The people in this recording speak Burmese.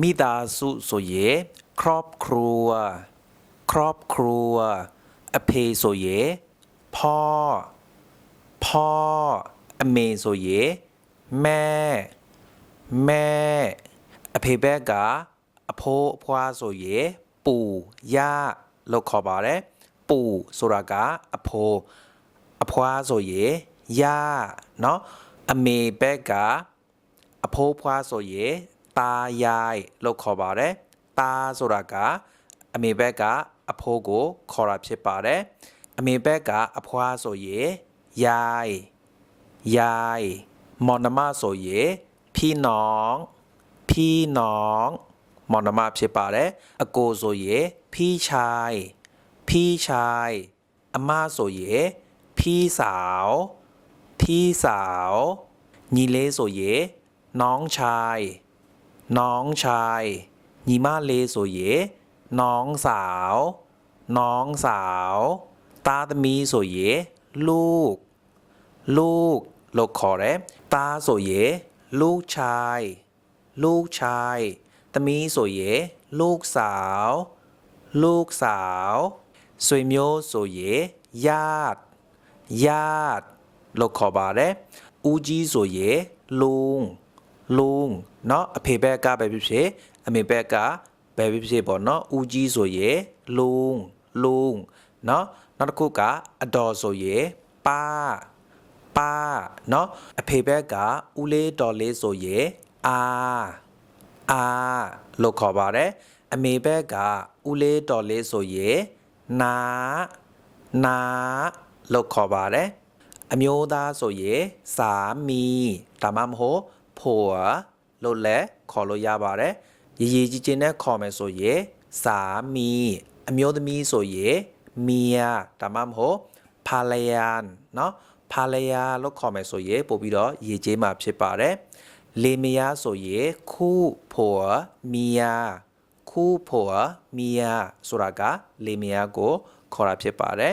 မိသားစုဆိုရင်ครอบครัวครอบครัวအဖေဆိုရင်พ่อพ่อအမေဆိုရင်แม่แม่အဖေဘက်ကအဖိုးအဖွားဆိုရင်ปู่ย่าလို့ခေါ်ပါတယ်ปู่ဆိုတာကအဖိုးအဖွားဆိုရင်ย่าเนาะအမေဘက်ကအဖိုးဖွားဆိုရင် ตายายလို့ခေါ်ပါတယ်ตาဆိုတာကအမေဘက်ကအဖိုးကိုခေါ်တာဖြစ်ပါတယ်အမေဘက်ကအဖွားဆိုရင်ยายยายมอนมาဆိုရင်พี่น้อง พี่น้องมอนมาဖြစ်ပါတယ်အကိုဆိုရင်พี่ชาย พี่ชายအမဆိုရင်พี่สาว พี่สาวညီလေးဆိုရင်น้องชาย น้องชายညီမလေးဆိုရင်น้องสาว น้องสาวตาသမီးဆိုရင်ลูก ลูกလို့ခေါ်တယ်ตาဆိုရင်ลูกชาย ลูกชายသမီးဆိုရင်ลูกสาว ลูกสาวဆွေမျိုးဆိုရင်ญาติ ญาติလို့ခေါ်ပါတယ်ဦးကြီးဆိုရင်ลุง ลุงเนาะအဖေဘက်ကပဲဖြစ်ဖြစ်အမေဘက်ကပဲဖြစ်ဖြစ်ပေါ့เนาะဦးကြီးဆိုရင်ลุงลุงเนาะနောက်တစ်ခုကအတော်ဆိုရင်ป้าป้าเนาะအဖေဘက်ကဦးလေးတော်လေးဆိုရင်အာအာလို့ခေါ်ပါတယ်အမေဘက်ကဦးလေးတော်လေးဆိုရင်နာနာလို့ခေါ်ပါတယ်အမျိုးသားဆိုရင်စာမီဒါမှမဟုတ် ဖိုးလို့လည်းခေါ်လို့ရပါတယ်ရည်ရည်ကြီးချင်းနဲ့ခေါ်မယ်ဆိုရင်စာမီအမျိုးသမီးဆိုရင်မီယာဒါမှမဟုတ်ဖာလယန်เนาะဖာလယာလို့ခေါ်မယ်ဆိုရင်ပို့ပြီးတော့ရည်ကြီးမှာဖြစ်ပါတယ်လေမယားဆိုရင်ခုဖိုးမီယာခုဖိုးမီယာဆိုတာကလေမယားကိုခေါ်တာဖြစ်ပါတယ်